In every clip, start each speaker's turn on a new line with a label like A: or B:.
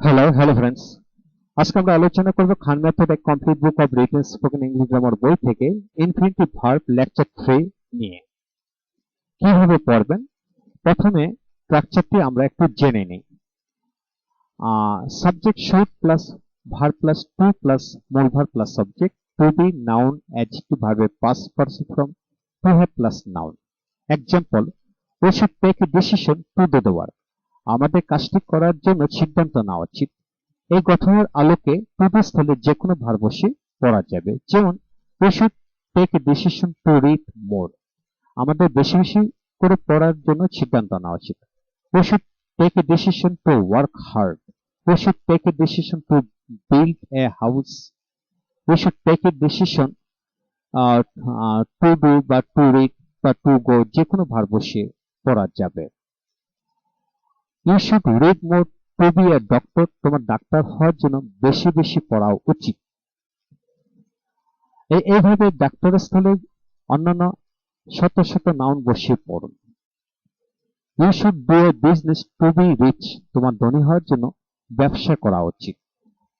A: Hello hello friends আজকে আমরা আলোচনা করব খান মেথড এক complete book of written spoken English grammar বই থেকে ইনফিনিটিভ ভার্ব লেকচার থ্রি নিয়ে। কীভাবে পড়বেন? প্রথমে স্ট্রাকচারটি আমরা একটু জেনে নিই। Subject should plus verb plus to plus মূল verb plus subject to be noun adjective ভার্বের pass person from to have plus noun example should take a decision to do the work আমাদের কাজটি করার জন্য সিদ্ধান্ত নেওয়া উচিত। এই গঠনের আলোকে পূর্বস্থলে যে কোনো ভারবর্ষে পড়া যাবে। যেমন মোর আমাদের বেশি বেশি করে পড়ার জন্য সিদ্ধান্ত নেওয়া উচিত। ওষুধ take decision to work hard ওষুধ take decision to build a house ওষুধ টেক ডিসিশন টু ডু বা টু রিড বা টু গো যে কোনো ভারবর্ষে পড়া যাবে। You should read more to be a doctor, তোমার ডাক্তার হওয়ার জন্য বেশি বেশি পড়া উচিত। এইভাবে ডাক্তারের স্থলে অন্যান্য শত শত নাউন বসিয়ে পড়ুন। You should do a business to be rich তোমার ধনী হওয়ার জন্য ব্যবসা করা উচিত।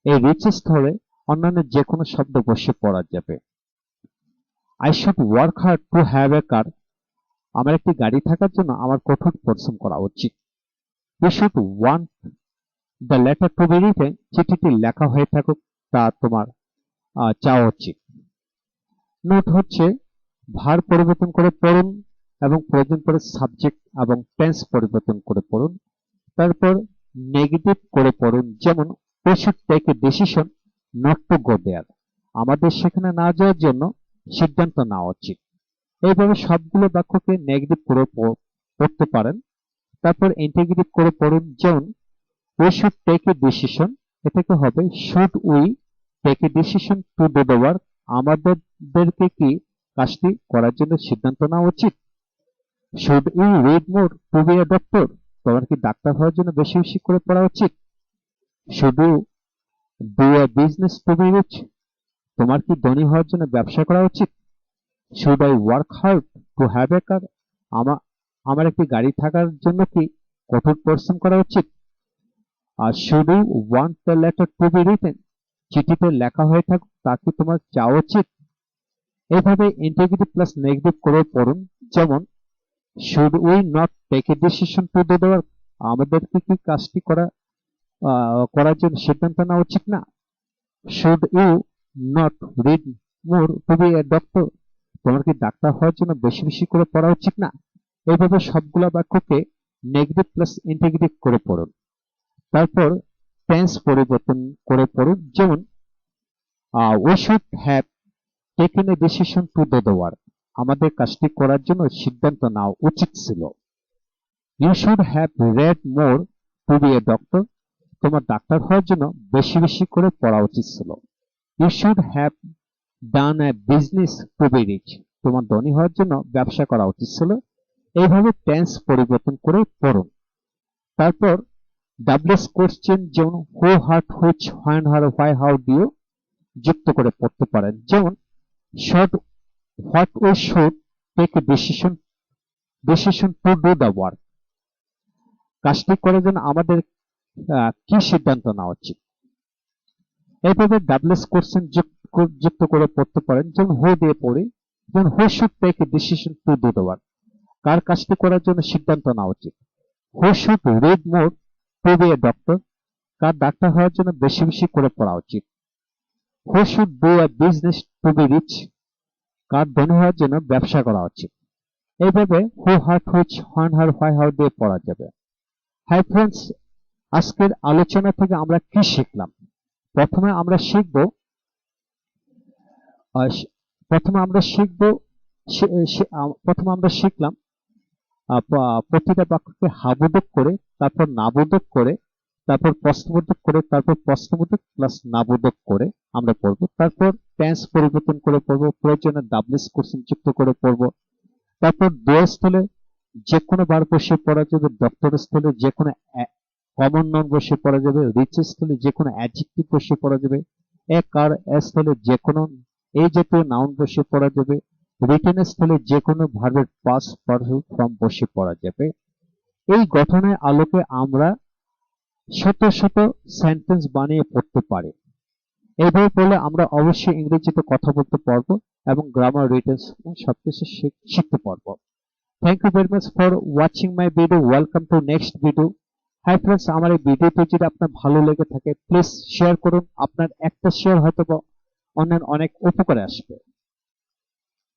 A: এই রিচ স্থলে অন্যান্য যে কোনো শব্দ বসে পড়া যাবে। I should work hard to have a car আমার একটি গাড়ি থাকার জন্য আমার কঠোর পরিশ্রম করা উচিত। You should want the letter to be written চিঠিটি লেখা হয়ে থাকুক, তা তোমার চাওয়া উচিত। নোট হচ্ছে, ভার পরিবর্তন করে পড়ুন এবং প্রয়োজন পড়ে সাবজেক্ট এবং টেন্স পরিবর্তন করে পড়ুন। তারপর নেগেটিভ করে পড়ুন, যেমন we should take a decision not to go there আমাদের সেখানে না যাওয়ার জন্য সিদ্ধান্ত নেওয়া উচিত। এইভাবে সবগুলো বাক্যকে নেগেটিভ করে পড়তে পারেন। তারপর ইন্টিগ্রেটিভ করে পড়ুন যেমন we should take a decision এটাকে হবে should we take a decision to do the work আমাদেরকে কি কাজটি করার জন্য সিদ্ধান্ত নেওয়া উচিত? Should we read more to be a doctor তোমার কি ডাক্তার হওয়ার জন্য বেশি বেশি করে পড়া উচিত? Should you do a business to be rich তোমার কি ধনী হওয়ার জন্য ব্যবসা করা উচিত? Should I work hard to have a car আমার একটি গাড়ি থাকার জন্য কি কঠোর পরিশ্রম করা উচিত? আর should you want the letter to be written চিঠিতে লেখা হয়ে থাকুক, তা কি তোমার চাওয়া উচিত? এইভাবে ইন্টিগ্রেটিভ প্লাস নেগেটিভ করে পড়ুন, যেমন should we not take a decision to do দেওয়ার আমাদেরকে কি কাজটি করা করার জন্য সিদ্ধান্ত নেওয়া উচিত না? Should you not read more to be a doctor তোমার কি ডাক্তার হওয়ার জন্য বেশি বেশি করে পড়া উচিত না? এইভাবে সবগুলা বাক্যকে নেগেটিভ প্লাস ইন্টিগ্রেটিভ করে পড়ুন। তারপর টেন্স পরিবর্তন করে পড়ুন, যেমন we should have taken a decision to the work আমাদের কাজটি করার জন্য সিদ্ধান্ত নেওয়া উচিত ছিল। You should have read more to be a doctor তোমার ডাক্তার হওয়ার জন্য বেশি বেশি করে পড়া উচিত ছিল। You should have done a business to be rich তোমার ধনী হওয়ার জন্য ব্যবসা করা উচিত ছিল। এইভাবে টেন্স পরিবর্তন করে পড়ুন। তারপর ডাবলেস কোশ্চেন যেমন who what which when where why how do যুক্ত করে পড়তে পারেন। যেমন short what we should take a decision decision to do the work কাজটি করার জন্য আমাদের কি সিদ্ধান্ত নেওয়া উচিত। এইভাবে ডাবলেস কোশ্চেন যুক্ত করে পড়তে পারেন। যেমন হু দিয়ে পড়ি। যেমন who should take a decision to do the work কার কাজটি করার জন্য সিদ্ধান্ত নেওয়া উচিত? Who read more to be a doctor কার ডাক্তার হওয়ার জন্য বেশি বেশি করে পড়া উচিত? Who do business to be rich কার ধনী হওয়ার জন্য ব্যবসা করা উচিত? এইভাবে হু হার্ট হুইচ হন হার হোয়াই হাউ দিয়ে পড়া যাবে। হাই ফ্রেন্ডস আজকের আলোচনা থেকে আমরা কি শিখলাম? প্রথমে আমরা শিখব প্রথমে আমরা শিখব প্রথমে আমরা শিখলাম প্রতিটা বাক্যকে হাবোধক করে, তারপর নাবোধক করে, তারপর প্রশ্নবোধক করে, তারপর প্রশ্নবোধক প্লাস নাবোধক করে আমরা পড়ব। তারপর টেন্স পরিবর্তন করে পড়ব, প্রয়োজনে ডাবলিস কোশ্চেন যুক্ত করে পড়ব। তারপর দোয় স্থলে যে কোনো বার বসে পড়া যাবে ডক্টর স্থলে যে কোনো কমন নাউন বসে পড়া যাবে রিচ স্থলে যে কোনো অ্যাডজেক্টিভ বসে পড়া যাবে, এক আর স্থলে যে কোনো এই জাতীয় নাউন বসে পড়া যাবে রিটেন স্থলে যে কোনো ভার্বের পাস পার্সন ফর্ম বসে পড়া যাবে। এই গঠনের আলোকে আমরা শত শত সেন্টেন্স বানিয়ে পড়তে পারে। এইভাবে পড়লে আমরা অবশ্যই ইংরেজিতে কথা বলতে পারব এবং গ্রামার রিটেন্স সবকিছু শিখ- শিখতে পারব। Thank you very much for watching my video welcome to next video hi friends আমার এই ভিডিওটি যদি আপনার ভালো লেগে থাকে প্লিজ শেয়ার করুন। আপনার একটা শেয়ার হয়তো অন্যের অনেক উপকারে আসবে।